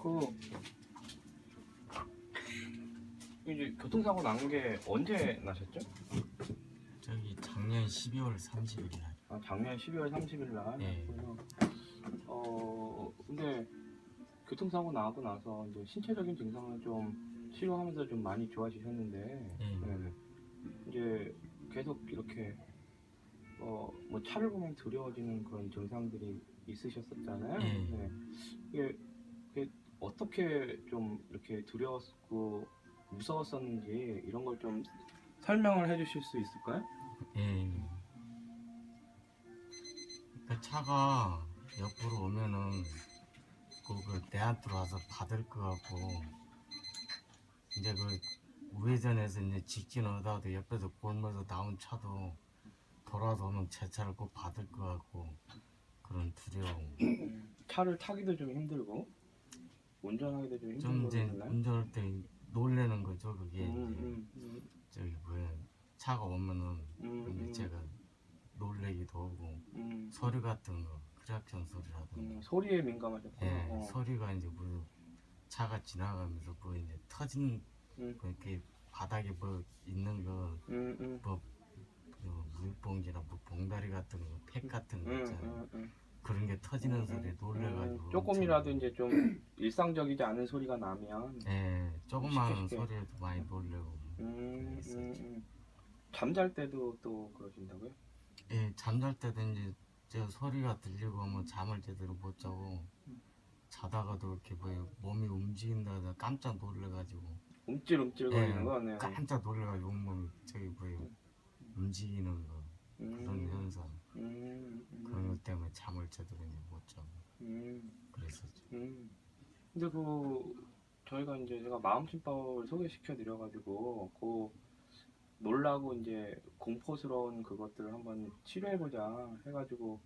그 이제 교통사고 난 게 언제 나셨죠? 저기 작년 12월 30일 날. 아, 작년 12월 30일 날. 네. 그래서, 어 근데 교통사고 나고 나서 이제 신체적인 증상을 좀 치료하면서 좀 많이 좋아지셨는데 네. 네. 이제 계속 이렇게 어, 뭐 차를 보면 두려워지는 그런 증상들이 있으셨었잖아요. 네. 이게, 이게 어떻게 좀 이렇게 두려웠고 무서웠었는지 이런 걸 좀 설명을 해주실 수 있을까요? 예. 그 차가 옆으로 오면은 그걸 내한테 와서 받을 것 같고 이제 그 우회전해서 이제 직진 하다도 옆에서 골면서 나온 차도 돌아서 오면 제 차를 꼭 받을 것 같고 그런 두려움. 차를 타기도 좀 힘들고 운전하기도 좀좀 힘든 이제 거잖아요. 운전할 때 놀래는 거죠 그게 음, 이제 음, 음, 저기 뭐야 차가 오면은 음, 음, 제가 놀래기도 하고 음, 소리 같은 거 크락션 소리라든가 음, 소리에 민감하셨구나. 예, 어. 소리가 이제 뭐 차가 지나가면서 뭐 이제 터진 음, 뭐 이렇게 바닥에 뭐 있는 거 음, 음, 뭐, 그 물봉지나 뭐 봉다리 같은 거, 팩 같은 거 음, 있잖아요. 음, 음. 그런 게 터지는 음, 소리에 음, 놀래가지고 음, 조금이라도 이제 좀 일상적이지 않은 소리가 나면 예, 조그마한 쉽게 쉽게. 소리에도 많이 놀래고 음, 음, 그랬었죠. 음. 잠잘 때도 또 그러신다고요? 예, 잠잘 때도 이제 저 소리가 들리고 하면 잠을 제대로 못 자고 음. 자다가도 이렇게 뭐 몸이 움직인다 해서 깜짝 놀래가지고 움찔움찔 거리는 예, 거 네. 깜짝 놀래가지고 온몸이 저기 뭐예요 움직이는 거 그런 음, 현상 음, 음, 그런 것 때문에 잠을 제대로 이제 못 자고 음, 그랬었죠. 음. 근데 그 저희가 이제 제가 마음심법을 소개시켜 드려가지고 그 놀라고 이제 공포스러운 그것들을 한번 치료해보자 해가지고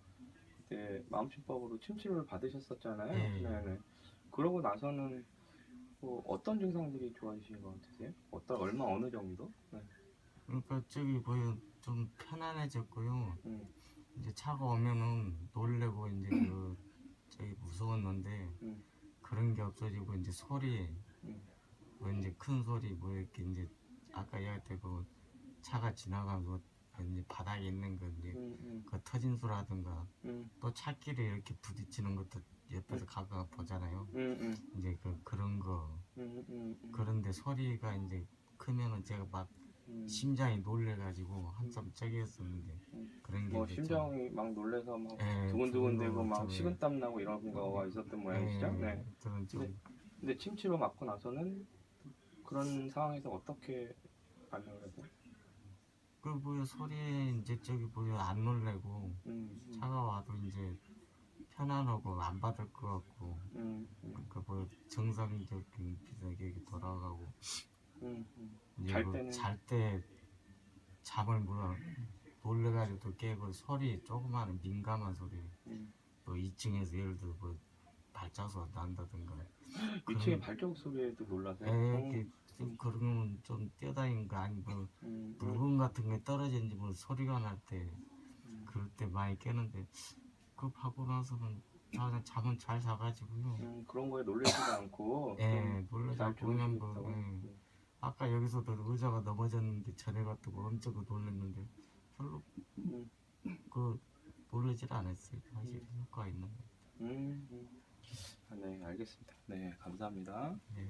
그때 마음심법으로 침치료를 받으셨었잖아요. 네. 네네. 그러고 나서는 뭐 어떤 증상들이 좋아지신 것 같으세요? 어떤 얼마 어느 정도? 네. 그러니까 저기 뭐예요 좀 편안해졌고요. 음, 이제 차가 오면은 놀래고 이제 그 저기 무서웠는데 음, 그런 게 없어지고 이제 소리 음, 뭐 이제 큰 소리 뭐 이렇게 이제 아까 얘기할 그 차가 지나가고 이제 바닥에 있는 거 이제 음, 음, 그 터진 소라든가 음, 또 차끼리 이렇게 부딪히는 것도 옆에서 가까 보잖아요. 음, 음, 이제 그 그런 거. 음, 음, 음, 그런데 소리가 이제 크면은 제가 막 음. 심장이 놀래가지고 한참 쩌기했었는데 음. 그런 게 뭐 이제 심장이 막 놀래서 막 좀, 예, 두근두근대고 막 좀, 식은땀 나고 이런 거가 있었던 모양이시죠? 예, 네. 저는 좀 네. 근데 침치료 맞고 나서는 그런 상황에서 어떻게 반응을 하세요? 그 뭐야 소리에 이제 저기 뭐야 안 놀래고 음, 음, 차가 와도 이제 편안하고 안 받을 것 같고 음, 음, 그뭐 정상적인 비상격이 돌아가고 음, 음. 이제 잘뭐 때는? 잘때 잠을 뭐야 놀래가지고 또 깨고 소리 조그마한 민감한 소리 음. 또 2층에서 예를 들어 뭐 발자국 난다든가 2층의 발자국 소리에도 놀라세요? 에이 좀 그런 거는 좀 뛰어다니는 거 아니고 음, 음, 물건 같은 게 떨어지는지 뭐 소리가 날때 음, 그럴 때 많이 깨는데 그 하고 나서는 다 그냥 잠은 잘 자가지고요 음, 그런 거에 놀라지도 않고 예 좀 놀라지 잘 않고 그냥 뭐. 예. 음. 아까 여기서도 의자가 넘어졌는데 전에 갔다고 엄청 그 놀랐는데 별로 음. 그 놀라질 않았어요 사실 효과가 있는 거 음, 음. 아, 네, 알겠습니다. 네, 감사합니다. 예.